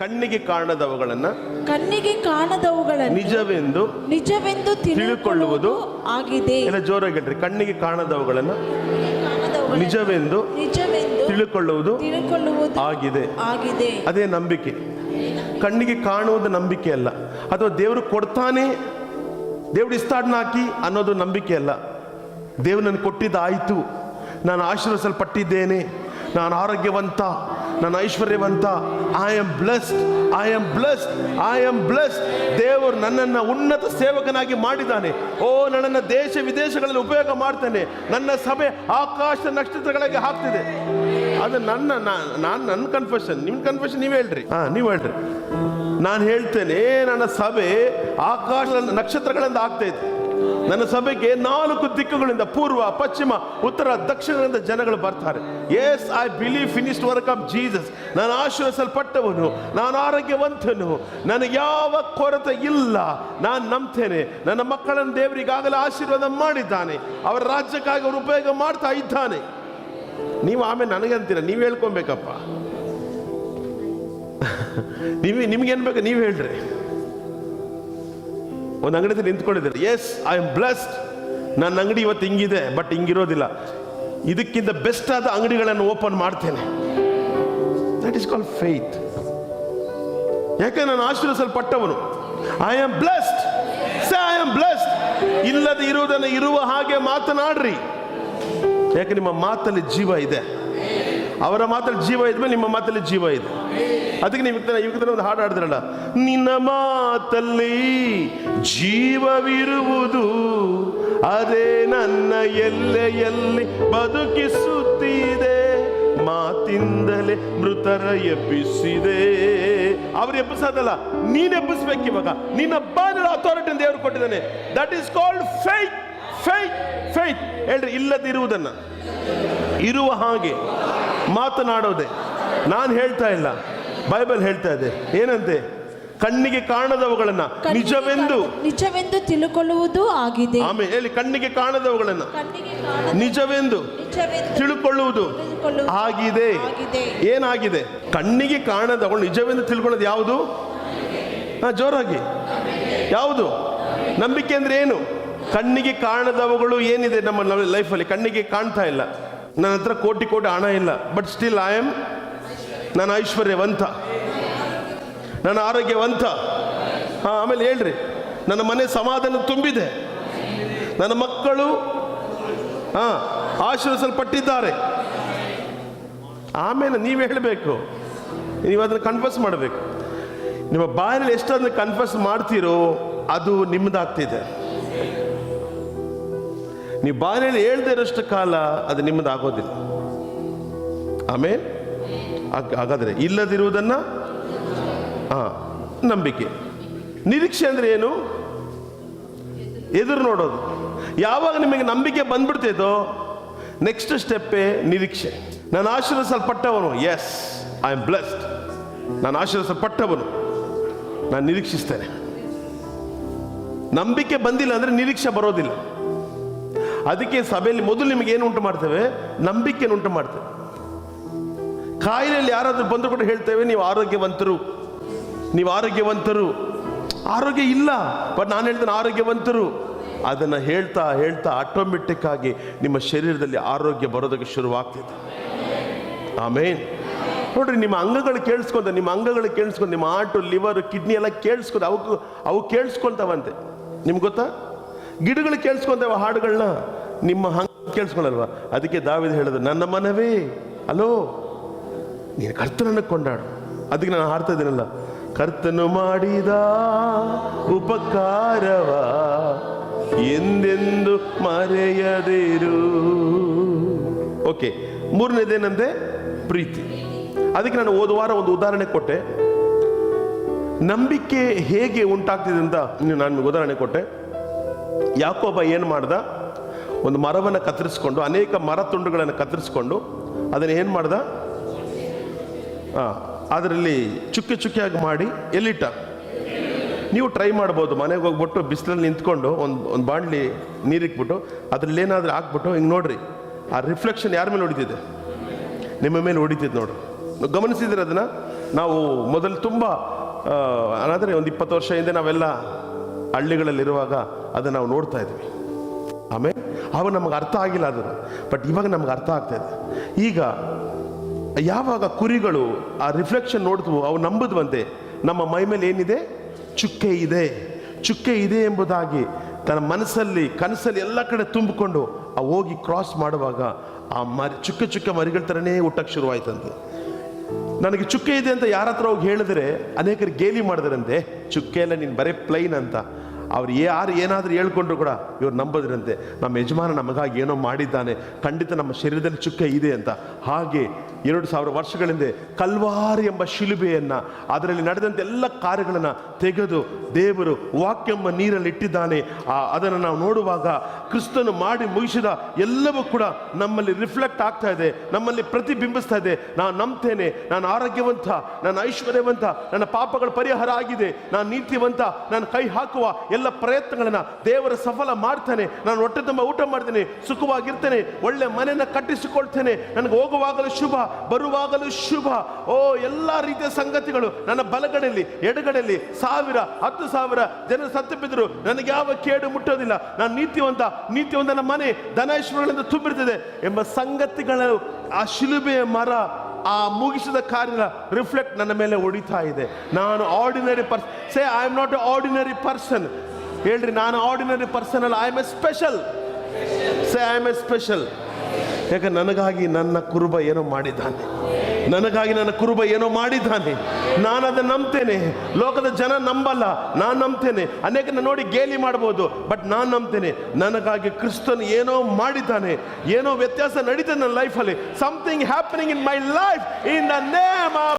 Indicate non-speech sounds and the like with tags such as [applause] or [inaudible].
ಕಣ್ಣಿಗೆ ಕಾಣದವುಗಳನ್ನ ಕಣ್ಣಿಗೆ ಕಾಣದವುಗಳನ್ನು ನಿಜವೆಂದು ನಿಜವೆಂದು ತಿಳಿದುಕೊಳ್ಳುವುದು ಆಗಿದೆ. ಎಲ್ಲ ಜೋರಾಗಿ ಹೇಳ್ರಿ. ಕಣ್ಣಿಗೆ ಕಾಣದವುಗಳನ್ನ ಕಾಣದವುಗಳನ್ನು ನಿಜವೆಂದು ನಿಜವೆಂದು ತಿಳ್ಕೊಳ್ಳುವುದು ತಿಳ್ಕೊಳ್ಳುವುದು ಆಗಿದೆ. ಆಗಿದೆ. ಅದೇ ನಂಬಿಕೆ. ಕಣ್ಣಿಗೆ ಕಾಣುವುದು ನಂಬಿಕೆ ಅಲ್ಲ. ಅಥವಾ ದೇವರು ಕೊಡ್ತಾನೆ ದೇವ್ರು ಇಸ್ತಾಡ್ನ ಹಾಕಿ ಅನ್ನೋದು ನಂಬಿಕೆ ಅಲ್ಲ. ದೇವ್ರು ನನ್ನ ಕೊಟ್ಟಿದ್ದಾಯಿತು. ನಾನು ಆಶೀರ್ವಸಲ್ಪಟ್ಟಿದ್ದೇನೆ ನಾನು ಆರೋಗ್ಯವಂತ. ನಾನು ಐಶ್ವರ್ಯವಂತ I am blessed I am blessed I am blessed ದೇವರು ನನ್ನನ್ನು ಉನ್ನತ ಸೇವಕನಾಗಿ ಮಾಡಿದ್ದಾನೆ. ಓ, ನನ್ನನ್ನು ದೇಶ ವಿದೇಶಗಳಲ್ಲಿ ಉಪಯೋಗ ಮಾಡ್ತಾನೆ. ನನ್ನ ಸಭೆ ಆಕಾಶ ನಕ್ಷತ್ರಗಳಿಗೆ ಹಾಕ್ತಿದೆ. ಅದು ನನ್ನ ನಾನು ನನ್ನ ಕನ್ಫೆಷನ್ ನಿಮ್ಮ ಕನ್ಫೆಷನ್ ನೀವು ಹೇಳ್ರಿ. ಹಾ, ನೀವು ಹೇಳ್ರಿ. ನಾನು ಹೇಳ್ತೇನೆ, ನನ್ನ ಸಭೆ ಆಕಾಶ ನಕ್ಷತ್ರಗಳಿಂದ ಆಗ್ತಾ ಇದೆ. ನನ್ನ ಸಭೆಗೆ ನಾಲ್ಕು ದಿಕ್ಕುಗಳಿಂದ ಪೂರ್ವ, ಪಶ್ಚಿಮ, ಉತ್ತರ, ದಕ್ಷಿಣದಿಂದ ಜನಗಳು ಬರ್ತಾರೆ. Yes I believe finished work of Jesus ನಾನು ಆಶೀರ್ವಸಲ್ಪಟ್ಟವನು ನಾನು ಆರೋಗ್ಯವಂತನು. ನನಗೆ ಯಾವ ಕೊರತೆ ಇಲ್ಲ. ನಾನು ನಂಬ್ತೇನೆ. ನನ್ನ ಮಕ್ಕಳನ್ನು ದೇವರಿಗಾಗಲೇ ಆಶೀರ್ವಾದ ಮಾಡಿದ್ದಾನೆ. ಅವರ ರಾಜ್ಯಕ್ಕಾಗಿ ಅವರು ಉಪಯೋಗ ಮಾಡ್ತಾ ಇದ್ದಾನೆ. ನೀವು ಆಮೇಲೆ ನನಗೆ ಅಂತೀರ? ನೀವು ಹೇಳ್ಕೊಬೇಕಪ್ಪ. [laughs] ನೀವು ನಿಮ್ಗೇನು ಬೇಕು? ನೀವು ಹೇಳ್ರಿ. ಒಂದು ಅಂಗಡಿ ನಿಂತ್ಕೊಂಡಿದ್ದೀರ ಎಸ್ ಐ ಆಮ್ ಬ್ಲೆಸ್ಡ್ ನನ್ನ ಅಂಗಡಿ ಇವತ್ತು ಹಿಂಗಿದೆ ಬಟ್ ಹಿಂಗಿರೋದಿಲ್ಲ. ಇದಕ್ಕಿಂತ ಬೆಸ್ಟ್ ಆದ ಅಂಗಡಿಗಳನ್ನು ಓಪನ್ ಮಾಡ್ತೇನೆ. ದಟ್ ಇಸ್ ಕಾಲ್ ಫೇತ್ ಯಾಕೆ ನಾನು ಆಶೀರ್ವಸಲ್ಪಟ್ಟವನು I am blessed I am blessed ಇಲ್ಲದೆ ಇರುವುದನ್ನು ಇರುವ ಹಾಗೆ ಮಾತನಾಡ್ರಿ. ಯಾಕೆ, ನಿಮ್ಮ ಮಾತಲ್ಲಿ ಜೀವ ಇದೆ. ಅವರ ಮಾತಲ್ಲಿ ಜೀವ ಇದ್ಮೇಲೆ ನಿಮ್ಮ ಮಾತಲ್ಲಿ ಜೀವ ಇದೆ. ಅದಕ್ಕೆ ನೀವು ಇವತ್ತಿನ ಒಂದು ಹಾಡು ಹಾಡಿದ್ರಲ್ಲ. ನಿನ್ನ ಮಾತಲ್ಲಿ ಜೀವವಿರುವುದು, ಅದೇ ನನ್ನ ಎಲ್ಲೆಯಲ್ಲಿ ಬದುಕಿಸುತ್ತಿದೆ, ಮಾತಿಂದಲೇ ಮೃತರ ಎಬ್ಬಿಸಿದೆ. ಅವ್ರು ಎಬ್ಬಿಸೋದಲ್ಲ, ನೀನ್ ಎಬ್ಬಿಸ್ಬೇಕು ಇವಾಗ. ನಿನ್ನ ಬಾಗಿಲ ಅಥಾರಿಟಿ ದೇವರು ಕೊಟ್ಟಿದ್ದಾನೆ. That is called faith faith faith ಹೇಳ್ರಿ, ಇಲ್ಲದಿರುವುದನ್ನ. ಇರುವ ಹಾಗೆ ಮಾತನಾಡೋದೆ. ನಾನು ಹೇಳ್ತಾ ಇಲ್ಲ. ಬೈಬಲ್ ಹೇಳ್ತಾ ಇದೆ. ಏನಂತೆ? ಕಣ್ಣಿಗೆ ಕಾಣದವುಗಳನ್ನ ನಿಜವೆಂದು. ನಿಜವೆಂದು ತಿಳುಕೊಳ್ಳುವುದು ಆಗಿದೆ. ಆಮೇಲೆ ಹೇಳಿ ಕಣ್ಣಿಗೆ ಕಾಣದವುಗಳನ್ನ. ನಿಜವೆಂದು ತಿಳ್ಕೊಳ್ಳುವುದು. ಆಗಿದೆ. ಏನಾಗಿದೆ? ಕಣ್ಣಿಗೆ ಕಾಣದವಳು ನಿಜವೆಂದು ತಿಳ್ಕೊಳ್ಳೋದು ಯಾವುದು? ಹಾ ಜೋರಾಗಿ. ಯಾವುದು? ನಂಬಿಕೆ ಅಂದ್ರೆ ಏನು? ಕಣ್ಣಿಗೆ ಕಾಣದವುಗಳು ಏನಿದೆ ನಮ್ಮ ಲೈಫಲ್ಲಿ? ಕಣ್ಣಿಗೆ ಕಾಣ್ತಾ ಇಲ್ಲ. ನನ್ನ ಹತ್ರ ಕೋಟಿ ಕೋಟಿ ಹಣ ಇಲ್ಲ. ಬಟ್ ಸ್ಟಿಲ್ ಐ ಆಮ್ ನಾನು ಐಶ್ವರ್ಯವಂತ, ನನ್ನ ಆರೋಗ್ಯವಂತ. ಹಾಂ, ಆಮೇಲೆ ಹೇಳ್ರಿ, ನನ್ನ ಮನೆ ಸಮಾಧಾನ ತುಂಬಿದೆ. ನನ್ನ ಮಕ್ಕಳು, ಹಾ ಆಶೀರ್ವಿಸಲ್ಪಟ್ಟಿದ್ದಾರೆ ಆಮೇಲೆ ನೀವು ಹೇಳಬೇಕು, ನೀವು ಅದನ್ನು ಕನ್ಫರ್ಸ್ ಮಾಡಬೇಕು. ನಿಮ್ಮ ಬಾಯಲ್ಲಿ ಎಷ್ಟೊಂದು ಕನ್ಫರ್ಸ್ ಮಾಡ್ತೀರೋ ಅದು ನಿಮ್ಮದಾಗ್ತಿದೆ ನೀವು ಬಾಯಲ್ಲಿ ಹೇಳ್ದೇ ಇರೋಷ್ಟು ಕಾಲ ಅದು ನಿಮ್ಮದಾಗೋದಿಲ್ಲ ಆಮೇಲೆ? ಹಾಗಾದ್ರೆ ಇಲ್ಲದಿರುವುದನ್ನು ಹಾಂ ನಂಬಿಕೆ. ನಿರೀಕ್ಷೆ ಅಂದರೆ ಏನು? ಎದುರು ನೋಡೋದು. ಯಾವಾಗ ನಿಮಗೆ ನಂಬಿಕೆ ಬಂದ್ಬಿಡ್ತೈತೋ ನೆಕ್ಸ್ಟ್ ಸ್ಟೆಪ್ಪೇ ನಿರೀಕ್ಷೆ. ನಾನು ಆಶೀರ್ವಸಲ್ಪಟ್ಟವನು ಎಸ್ ಐ ಆಮ್ ಬ್ಲೆಸ್ಡ್ ನಾನು ಆಶೀರ್ವಸಲ್ಪಟ್ಟವನು ನಾನು ನಿರೀಕ್ಷಿಸ್ತೇನೆ. ನಂಬಿಕೆ ಬಂದಿಲ್ಲ ಅಂದರೆ ನಿರೀಕ್ಷೆ ಬರೋದಿಲ್ಲ. ಅದಕ್ಕೆ ಸಭೆಯಲ್ಲಿ ಮೊದಲು ನಿಮಗೆ ಏನು ಉಂಟು ಮಾಡ್ತೇವೆ? ನಂಬಿಕೆಯನ್ನು ಉಂಟು ಮಾಡ್ತೇವೆ. ಕಾಯಿಲೆಯಲ್ಲಿ ಯಾರಾದರೂ ಬಂದ್ರು ಕೂಡ ಹೇಳ್ತೇವೆ, ನೀವು ಆರೋಗ್ಯವಂತರು. ನೀವು ಆರೋಗ್ಯವಂತರು. ಆರೋಗ್ಯ ಇಲ್ಲ, ಬಟ್ ನಾನು ಹೇಳ್ತೇನೆ ಆರೋಗ್ಯವಂತರು. ಅದನ್ನು ಹೇಳ್ತಾ ಹೇಳ್ತಾ ಆಟೋಮೆಟಿಕ್ ಆಗಿ ನಿಮ್ಮ ಶರೀರದಲ್ಲಿ ಆರೋಗ್ಯ ಬರೋದಕ್ಕೆ ಶುರುವಾಗ್ತಿದೆ. ಆಮೇನ್. ನೋಡ್ರಿ, ನಿಮ್ಮ ಅಂಗಗಳು ಕೇಳಿಸ್ಕೊಂತ, ನಿಮ್ಮ ಅಂಗಗಳು ಕೇಳಿಸ್ಕೊಂಡು ನಿಮ್ಮ ಆಟು ಲಿವರ್ ಕಿಡ್ನಿ ಎಲ್ಲ ಕೇಳಿಸ್ಕೊಂಡು ಅವಕ್ಕೂ ಅವು ಕೇಳಿಸ್ಕೊಳ್ತಾವಂತೆ ನಿಮ್ಗೆ ಗೊತ್ತಾ? ಗಿಡಗಳು ಕೇಳಿಸ್ಕೊಂತವ ಹಾಡುಗಳನ್ನ ನಿಮ್ಮ ಹಂಗೆ ಕೇಳಿಸ್ಕೊಳಲ್ವಾ? ಅದಕ್ಕೆ ದಾವಿದ ಹೇಳಿದ್ರು ನನ್ನ ಮನವೇ. ಅಲೋ? ನೀನು ಕರ್ತನನ್ನು ಕೊಂಡಾಡು. ಅದಕ್ಕೆ ನಾನು ಹಾಡ್ತಾ ಇದ್ದೀನಲ್ಲ, ಕರ್ತನು ಮಾಡಿದ ಉಪಕಾರವ ಎಂದೆಂದು ಮರೆಯದಿರು. ಓಕೆ ಮೂರನೇದೇನಂದ್ರೆ ಪ್ರೀತಿ. ಅದಕ್ಕೆ ನಾನು ಹೋದ ವಾರ ಒಂದು ಉದಾಹರಣೆ ಕೊಟ್ಟೆ. ನಂಬಿಕೆ ಹೇಗೆ ಉಂಟಾಗ್ತಿದೆ ಅಂತ ನಾನು ಉದಾಹರಣೆ ಕೊಟ್ಟೆ. ಯಾಕೋಬ ಏನು ಮಾಡ್ದ? ಒಂದು ಮರವನ್ನು ಕತ್ತರಿಸ್ಕೊಂಡು, ಅನೇಕ ಮರ ತುಂಡುಗಳನ್ನು ಕತ್ತರಿಸ್ಕೊಂಡು, ಅದನ್ನು ಏನು ಮಾಡ್ದ? ಅದರಲ್ಲಿ ಚುಕ್ಕೆ ಚುಕ್ಕೆಯಾಗಿ ಮಾಡಿ ಎಲ್ಲಿಟ್ಟ? ನೀವು ಟ್ರೈ ಮಾಡ್ಬೋದು, ಮನೆಗೆ ಹೋಗ್ಬಿಟ್ಟು ಬಿಸಿಲಲ್ಲಿ ನಿಂತ್ಕೊಂಡು ಒಂದು ಒಂದು ಬಾಣಲಿ ನೀರಿಕ್ಬಿಟ್ಟು ಅದರಲ್ಲಿ ಏನಾದರೂ ಹಾಕ್ಬಿಟ್ಟು ಹಿಂಗೆ ನೋಡ್ರಿ, ಆ ರಿಫ್ಲೆಕ್ಷನ್ ಯಾರ ಮೇಲೆ ಹೊಡಿತಿದೆ? ನಿಮ್ಮ ಮೇಲೆ ಹೊಡಿತಿದ್ ನೋಡ್ರಿ. ಗಮನಿಸಿದ್ರೆ ಅದನ್ನು ನಾವು ಮೊದಲು ತುಂಬ ಅನಾದರೆ ಒಂದು ಇಪ್ಪತ್ತು ವರ್ಷ ಹಿಂದೆ ನಾವೆಲ್ಲ ಹಳ್ಳಿಗಳಲ್ಲಿರುವಾಗ ಅದನ್ನು ನಾವು ನೋಡ್ತಾ ಇದ್ವಿ. ಆಮೇಲೆ ಅವಾಗ ನಮಗೆ ಅರ್ಥ ಆಗಿಲ್ಲ ಅದು ಬಟ್ ಇವಾಗ ನಮ್ಗೆ ಅರ್ಥ ಆಗ್ತಾ ಇದೆ. ಈಗ ಯಾವಾಗ ಕುರಿಗಳು ಆ ರಿಫ್ಲೆಕ್ಷನ್ ನೋಡಿದ್ವು ಅವು ನಂಬುದ್ವಂತೆ. ನಮ್ಮ ಮೈ ಮೇಲೆ ಏನಿದೆ? ಚುಕ್ಕೆ ಇದೆ. ಚುಕ್ಕೆ ಇದೆ ಎಂಬುದಾಗಿ ತನ್ನ ಮನಸ್ಸಲ್ಲಿ, ಕನಸಲ್ಲಿ ಎಲ್ಲ ಕಡೆ ತುಂಬಿಕೊಂಡು ಆ ಹೋಗಿ ಕ್ರಾಸ್ ಮಾಡುವಾಗ ಆ ಮರಿ, ಚುಕ್ಕೆ ಚುಕ್ಕೆ ಮರಿಗಳ ಥರನೇ ಹುಟ್ಟಕ್ಕೆ ಶುರುವಾಯ್ತಂತೆ. ನನಗೆ ಚುಕ್ಕೆ ಇದೆ ಅಂತ ಯಾರ ಹತ್ರ ಹೋಗಿ ಹೇಳಿದ್ರೆ, ಅನೇಕರು ಗೇಲಿ ಮಾಡಿದ್ರಂತೆ, ಚುಕ್ಕೆ ಎಲ್ಲ ನೀನು ಬರೇ ಪ್ಲೈನ್ ಅಂತ. ಅವ್ರು ಯಾರು ಏನಾದರೂ ಹೇಳ್ಕೊಂಡ್ರು ಕೂಡ ಇವ್ರು ನಂಬೋದ್ರಂತೆ. ನಮ್ಮ ಯಜಮಾನ ನಮಗಾಗಿ ಏನೋ ಮಾಡಿದ್ದಾನೆ. ಖಂಡಿತ ನಮ್ಮ ಶರೀರದಲ್ಲಿ ಚುಕ್ಕೆ ಇದೆ ಅಂತ. ಹಾಗೆ ಎರಡು ಸಾವಿರ ವರ್ಷಗಳ ಹಿಂದೆ ಕಲ್ವಾರಿ ಎಂಬ ಶಿಲುಬೆಯನ್ನು ಅದರಲ್ಲಿ ನಡೆದಂಥ ಎಲ್ಲ ಕಾರ್ಯಗಳನ್ನು ತೆಗೆದು ದೇವರು ವಾಕ್ಯಂಬ ನೀರಲ್ಲಿ ಇಟ್ಟಿದ್ದಾನೆ. ಆ, ಅದನ್ನು ನಾವು ನೋಡುವಾಗ ಕ್ರಿಸ್ತನು ಮಾಡಿ ಮುಗಿಸಿದ ಎಲ್ಲವೂ ಕೂಡ ನಮ್ಮಲ್ಲಿ ರಿಫ್ಲೆಕ್ಟ್ ಆಗ್ತಾ ಇದೆ. ನಮ್ಮಲ್ಲಿ ಪ್ರತಿಬಿಂಬಿಸ್ತಾ ಇದೆ. ನಾನು ನಂಬ್ತೇನೆ. ನಾನು ಆರೋಗ್ಯವಂತ. ನಾನು ಐಶ್ವರ್ಯವಂತ. ನನ್ನ ಪಾಪಗಳ ಪರಿಹಾರ ಆಗಿದೆ. ನಾನು ನೀತಿವಂತ. ನಾನು ಕೈ ಹಾಕುವ ಎಲ್ಲ ಪ್ರಯತ್ನಗಳನ್ನ ದೇವರ ಸಫಲ ಮಾಡ್ತಾನೆ. ನಾನು ಹೊಟ್ಟೆ ತುಂಬ ಊಟ ಮಾಡ್ತೇನೆ, ಸುಖವಾಗಿರ್ತೇನೆ, ಒಳ್ಳೆ ಮನೆಯನ್ನು ಕಟ್ಟಿಸಿಕೊಳ್ತೇನೆ. ನನಗೆ ಹೋಗುವಾಗಲೂ ಶುಭ, ಬರುವಾಗಲೂ ಶುಭ. ಓ, ಎಲ್ಲ ರೀತಿಯ ಸಂಗತಿಗಳು ನನ್ನ ಬಲಗಡೆಯಲ್ಲಿ, ಎಡಗಡೆಯಲ್ಲಿ ಸಾವಿರ, ಹತ್ತು ಸಾವಿರ ಜನ ಸತ್ತು ಬಿದ್ದರು ನನಗೆ ಯಾವ ಕೇಡು ಮುಟ್ಟೋದಿಲ್ಲ. ನಾನು ನೀತಿವಂತ, ನೀತಿವಂತನ ಮನೆ ಧನೈಶ್ವರಗಳಿಂದ ತುಂಬಿರ್ತದೆ ಎಂಬ ಸಂಗತಿಗಳು ಆ ಶಿಲುಬೆಯ ಮರ ಆ ಮುಗಿಸಿದ ಕಾರ್ಯದ ರಿಫ್ಲೆಕ್ಟ್ ನನ್ನ ಮೇಲೆ ಹೊಡಿತಾ ಇದೆ. ನಾನು ordinary person say I am not ordinary person ಹೇಳ್ರಿ, ನಾನು ಆರ್ಡಿನರಿ ಪರ್ಸನ್ ಅಲ್ಲ. I am a special say I am a special ಯಾಕೆ ನನಗಾಗಿ ನನ್ನ ಕುರುಬ ಏನೋ ಮಾಡಿದ್ದಾನೆ. ನನಗಾಗಿ ನನ್ನ ಕುರುಬ ಏನೋ ಮಾಡಿದ್ದಾನೆ. ನಾನು ಅದನ್ನು ನಂಬ್ತೇನೆ. ಲೋಕದ ಜನ ನಂಬಲ್ಲ. ನಾನು ನಂಬ್ತೇನೆ. ಅನೇಕನ ನೋಡಿ ಗೇಲಿ ಮಾಡ್ಬೋದು. ಬಟ್ ನಾನು ನಂಬ್ತೇನೆ. ನನಗಾಗಿ ಕ್ರಿಸ್ತನ್ ಏನೋ ಮಾಡಿದ್ದಾನೆ. ಏನೋ ವ್ಯತ್ಯಾಸ ನಡೀತದೆ ನನ್ನ ಲೈಫಲ್ಲಿ. Something happening in my life in the name of